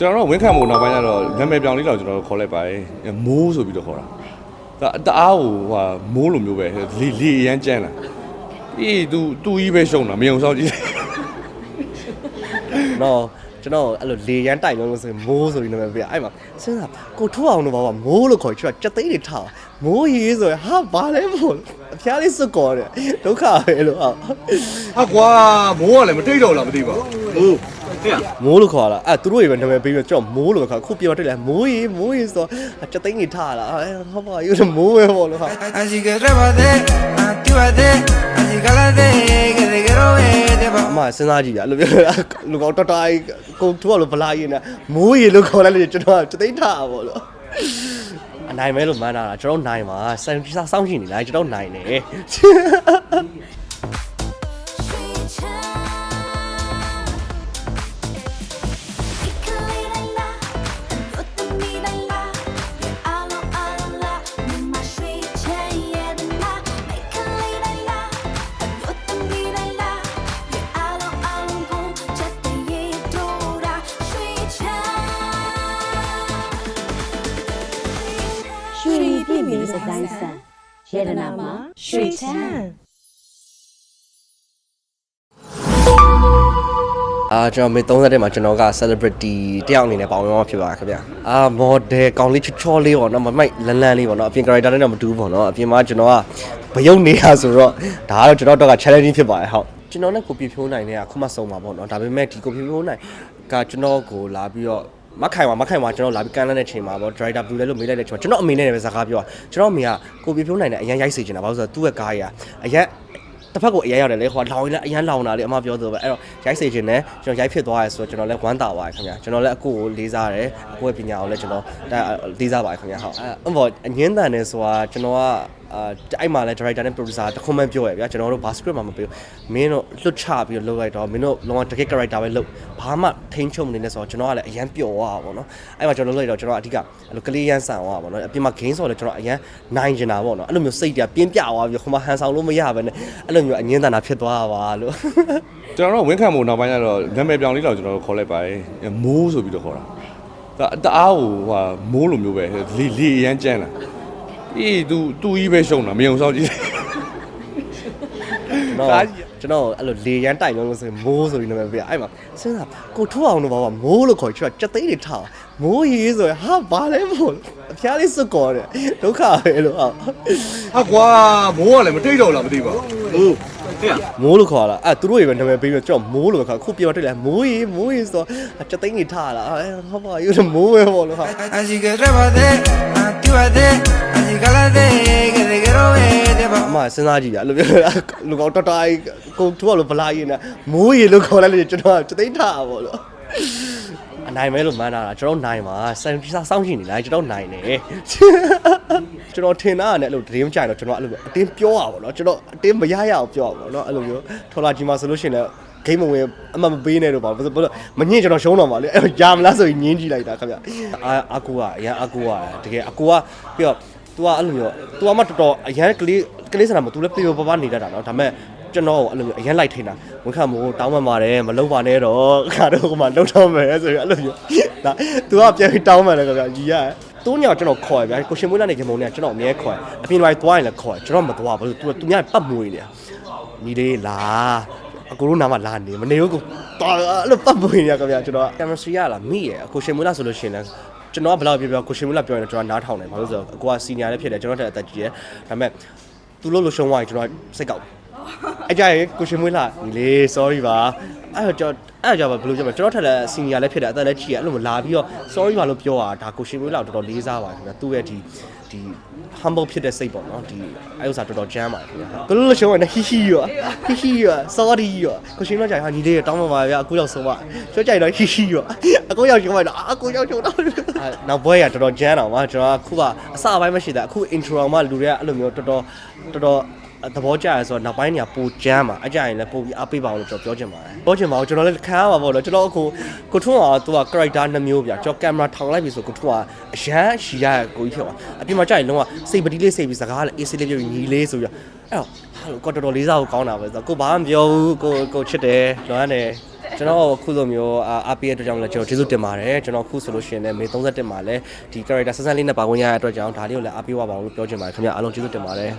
ကျွန်တော်တို့ဝင်းခံမို့နောက်ပိုင်းကျတော့နာမည်ပြောင်လေးတော့ကျွန်တော်တို့ခေါ်လိုက်ပါတယ်မိုးဆိုပြီးတော့ခေါ်တာဒါတအားဟိုဟာမိုးလိုမျိုးပဲလီလီအရန်ကြမ်းလာအေး तू तू ကြီးပဲရှုံတာမယုံဆောင်ကြည့်နော်ကျွန်တော်အဲ့လိုလေရန်တိုက်လုံးလို့ဆိုရင်မိုးဆိုပြီးနာမည်ပြအဲ့မှာစဉ်းစားကိုထုတ်အောင်လို့ပါပါမိုးလို့ခေါ်ကျွန်တော်စက်သိန်းတွေထားမိုးရေးဆိုရင်ဟာဘာလဲမို့အဖျားလေးစွတ်ကော်တယ်ဒုက္ခပဲလို့ဟာဟာကွာမိုးကလည်းမတိတ်တော့လားမသိပါဘူး မိုးလို့ခေါ်လာအဲ့သူတို့တွေပဲနာမည်ပေးပြီးကျွန်တော်မိုးလို့ပဲခေါ်ခုပြောတွေ့လဲမိုးရေးမိုးရေးဆိုတော့စက်သိန်းတွေထားလာအဲ့ဟာပါယူမိုးပဲပေါ့လို့ဟာ Así que trépate, actívate, así cálate, que te quiero ver, te အမစဉ်းစားကြည့်ပြအဲ့လိုပြောလူကောင်တော်တော်ကြီးကိုထုတ်အောင်လို့ဗလာရေးနေမိုးရေလို့ခေါ်လိုက်လို့ကျွန်တော်စက်သိန်းထားပါလို့အနိုင်မဲလို့မှန်းတာကျွန်တော်နိုင်ပါစံစောင်းရှိနေလားကျွန်တော်နိုင်တယ် ရွှေပြည့်မီစတိုင်းဆန်ယေဒနာမှာရွှေချမ်းအာကျွန်တော်မေ30တက်မှာကျွန်တော်က celebrity တယောက်အနေနဲ့ပါဝင်ရမှာဖြစ်ပါခင်ဗျာအာ model ကောင်လေးချောချောလေးပေါ့နော်မမိုက်လန်လန်လေးပေါ့နော်အပြင် character နဲ့တော့မတူဘူးပေါ့နော်အပြင်မှာကျွန်တော်ကဘယုံနေတာဆိုတော့ဒါကတော့ကျွန်တော်တော့က challenging ဖြစ်ပါတယ်ဟုတ်ကျွန်တော်နဲ့ကိုပြဖြိုးနိုင်တဲ့ကခုမှစုံပါပေါ့နော်ဒါပေမဲ့ဒီကိုပြဖြိုးနိုင်ကကျွန်တော်ကိုလာပြီးတော့ မခိုင်ပါမခိုင်ပါကျွန်တော်လာပြီးကန်လန်းတဲ့ချိန်မှာပေါ့ driver blue လဲလို့မေးလိုက်တဲ့ချိန်မှာကျွန်တော်အမေနဲ့လည်းပဲစကားပြောတာကျွန်တော်အမေကကိုပြဖြိုးနိုင်တဲ့အရန်ရိုက်စေချင်တာဘာလို့လဲဆိုတော့သူ့ရဲ့ကားကြီးကအရန်တစ်ဖက်ကိုအရန်ရောက်တယ်လေဟိုလောင်ရင်လည်းအရန်လောင်တာလေအမပြောသလိုပဲအဲ့တော့ရိုက်စေချင်တယ်ကျွန်တော်ရိုက်ဖြစ်သွားရဲဆိုတော့ကျွန်တော်လည်းဝမ်းသာပါတယ်ခင်ဗျာကျွန်တော်လည်းအကိုကိုလေးစားတယ်အကိုရဲ့ပညာကိုလည်းကျွန်တော်ဒါလေးစားပါတယ်ခင်ဗျာဟုတ်အဲ့ဘောအငင်းတန်နေဆိုတာကျွန်တော်က အာအဲ့မှာလဲ director နဲ့ producer တခွန်းမှပြောရဗျာကျွန်တော်တို့ဘာ script မှမပေးဘူးမင်းတို့လွတ်ချပြီးတော့လုပ်လိုက်တော့မင်းတို့လုံးဝတကယ် character ပဲလုပ်ဘာမှထိန်းချုပ်မနေနဲ့ဆိုတော့ကျွန်တော်ကလည်းအရန်ပျော်သွားတာပေါ့နော်အဲ့မှာကျွန်တော်လုပ်လိုက်တော့ကျွန်တော်အဓိကအဲ့လိုကလေးရန်ဆန်သွားတာပေါ့နော်အပြင်မှာ game ဆိုတော့လည်းကျွန်တော်အရန်နိုင်ကျင်တာပေါ့နော်အဲ့လိုမျိုးစိတ်တည်းပြင်းပြသွားပြီးဟိုမှာဟန်ဆောင်လို့မရဘဲနဲ့အဲ့လိုမျိုးအငင်းတန်တာဖြစ်သွားတာပါလို့ကျွန်တော်တို့ဝင်းခံမို့နောက်ပိုင်းကျတော့နာမည်ပြောင်လေးတော့ကျွန်တော်တို့ခေါ်လိုက်ပါတယ်မိုးဆိုပြီးတော့ခေါ်တာဒါတအားဟိုဟာမိုးလိုမျိုးပဲလီလီအရန်ကြမ်းလာ အေး तू तू ကြီးပဲရှုံတာမယုံဆောင်ကြည့်နော်ကားကြီးကျွန်တော်အဲ့လိုလေရန်တိုက်လုံးလို့ဆိုရင်မိုးဆိုပြီးနာမည်ပြအဲ့မှာစဉ်းစားကိုထုတ်အောင်လို့ပါပါမိုးလို့ခေါ်ကျွန်တော်စက်သိန်းတွေထားမိုးရေးဆိုရင်ဟာဘာလဲမို့အဖျားလေးစွတ်ကော်တယ်ဒုက္ခပဲလို့ဟာဟာကွာမိုးကလည်းမတိတ်တော့လားမသိပါဘူးမိုးလို့ခေါ်လာအဲ့သူတို့တွေပဲနာမည်ပေးပြီးကျွန်တော်မိုးလို့ပဲခေါ်ခုပြောတွေ့လဲမိုးရေးမိုးရေးဆိုတော့စက်သိန်းတွေထားလာအဲ့ဟာပါယူမိုးပဲပေါ့လို့ဟာ Así que trépate, actívate, မစဉ်းစားကြည့်ပြအဲ့လိုပြောလူကောင်တော်တော်ကြီးကိုထုတ်အောင်လို့ဗလာရေးနေမိုးရေလို့ခေါ်လိုက်လို့ကျွန်တော်စက်သိန်းထားပါလို့အနိုင်မဲလို့မှန်းတာကျွန်တော်နိုင်ပါစံစောင်းရှိနေလားကျွန်တော်နိုင်တယ်ကျွန်တော်ထင်တာကလည်းအဲ့လိုဒင်းကြိုင်တော့ကျွန်တော်အဲ့လိုအတင်းပြောရပါတော့ကျွန်တော်အတင်းမရရအောင်ပြောရပါတော့အဲ့လိုမျိုးထော်လာကြီးမှာဆိုလို့ရှိရင်လည်းဂိမ်းမဝင်အမှမပေးနဲ့တော့ပါဘာလို့မညင်ကျွန်တော်ရှုံးတော့ပါလေအဲ့တော့ယာမလားဆိုရင်ညင်းကြည့်လိုက်တာခင်ဗျအာအကူကအရန်အကူကတကယ်အကူကပြီးတော့ तू ကအဲ့လိုမျိုး तू ကမှတော်တော်အရန်ကလေး ကလေးဆန္ဒမသူလည်းပေပပပနေတတ်တာနော်ဒါပေမဲ့ကျွန်တော်အဲ့လိုမျိုးအရင်လိုက်ထိန်တာဝန်ခံမို့တောင်းပန်ပါတယ်မလုပ်ပါနဲ့တော့ခါတော့ဟိုမှာလှုပ်တော့မယ်ဆိုပြီးအဲ့လိုမျိုးဒါ तू ကပြန်ပြီးတောင်းပန်တယ်ခင်ဗျာကြီးရတယ်သူညောင်ကျွန်တော်ခေါ်ရဗျာကိုရှင်မွေးလာနေခင်မုံနဲ့ကျွန်တော်အမြဲခေါ်အပြင်လိုက်သွားရင်လည်းခေါ်ကျွန်တော်မသွားဘူးသူသူညပတ်မွေးနေညီလေးလာအကိုတို့နာမလာနေမနေဘူးကိုတော်အဲ့လိုပတ်မွေးနေရခင်ဗျာကျွန်တော်ကင်မရာစီရလာမိရအကိုရှင်မွေးလာဆိုလို့ရှင်လဲကျွန်တော်ကဘယ်လောက်ပြောပြောကိုရှင်မွေးလာပြောရင်ကျွန်တော်နားထောင်တယ်ဘာလို့ဆိုတော့အကိုကစီနီယာလည်းဖြစ်တယ်ကျွန်တော်တက်အသက်ကြီးတယ်ဒါပေမဲ့ သူလို့လို့ရှုံးသွားရင်ကျွန်တော်စိတ်ကောက်အကြရင်ကိုရှင်မွေးလာဒီလေ sorry ပါအဲ့တော့ကျွန်တော်အဲ့ကြောင့်ဘယ်လိုပြောမလဲကျွန်တော်ထက်လည်း senior လည်းဖြစ်တယ်အသက်လည်းကြီးရအဲ့လိုမလာပြီးတော့ sorry ပါလို့ပြောတာဒါကိုရှင်မွေးလာတော်တော်လေးစားပါခင်ဗျာသူ့ရဲ့ဒီဒီ humble ဖြစ်တဲ့စိတ်ပေါ့နော်ဒီအဲ့ဥစ္စာတော်တော်ကြမ်းပါခင်ဗျာဘယ်လိုလဲရှုံးရနေဟီဟီရောဟီဟီရော sorry ရောကိုရှင်မွေးလာဟာညီလေးတောင်းပါပါဗျာအခုရောက်ဆုံးပါကျွတ်ကြိုင်တော့ဟီဟီရောအခုရောက်ရှုံးပါတော့အခုရောက်ရှုံးတော့ နောက်ဘွဲရတော်တော်ကြမ်းတော့မှာကျွန်တော်အခုကအစပိုင်းမရှိတာအခု intro မှာလူတွေကအဲ့လိုမျိုးတော်တော်တော်တော်သဘောကျရဲဆိုတော့နောက်ပိုင်းနေရာပိုကြမ်းပါအကြရင်လည်းပိုပြီးအားပေးပါအောင်လို့ကျွန်တော်ပြောချင်ပါတယ်ပြောချင်ပါအောင်ကျွန်တော်လည်းခံရပါပေါ့နော်ကျွန်တော်အခုကိုထွန်းကသူက character နှစ်မျိုးဗျာကျွန်တော်ကင်မရာထောင်လိုက်ပြီဆိုကိုထွန်းကအရန်ရှီရကိုကြီးဖြစ်သွားအပြင်မှာကြာရင်လုံးဝစိတ်ပတိလေးစိတ်ပြီးစကားလည်းအေးဆေးလေးပြောပြီးညီလေးဆိုပြီးတော့အဲ့တော့ဟာကိုတော်တော်လေးစားကိုကောင်းတာပဲဆိုတော့ကိုဘာမှမပြောဘူးကိုကိုချစ်တယ်လွမ်းတယ် ကျွန်တော်အခုလိုမျိုးအာအားပေးတဲ့အတွက်ကြောင့်လည်းကျွန်တော်ကျေးဇူးတင်ပါတယ်ကျွန်တော်အခုဆိုလို့ရှိရင်လည်းမေ31မှာလည်းဒီ character ဆက်ဆန်းလေးနဲ့ပါဝင်ရတဲ့အတွက်ကြောင့်ဒါလေးကိုလည်းအားပေးပါပါလို့ပြောချင်ပါတယ်ခင်ဗျအားလုံးကျေးဇူးတင်ပါတယ်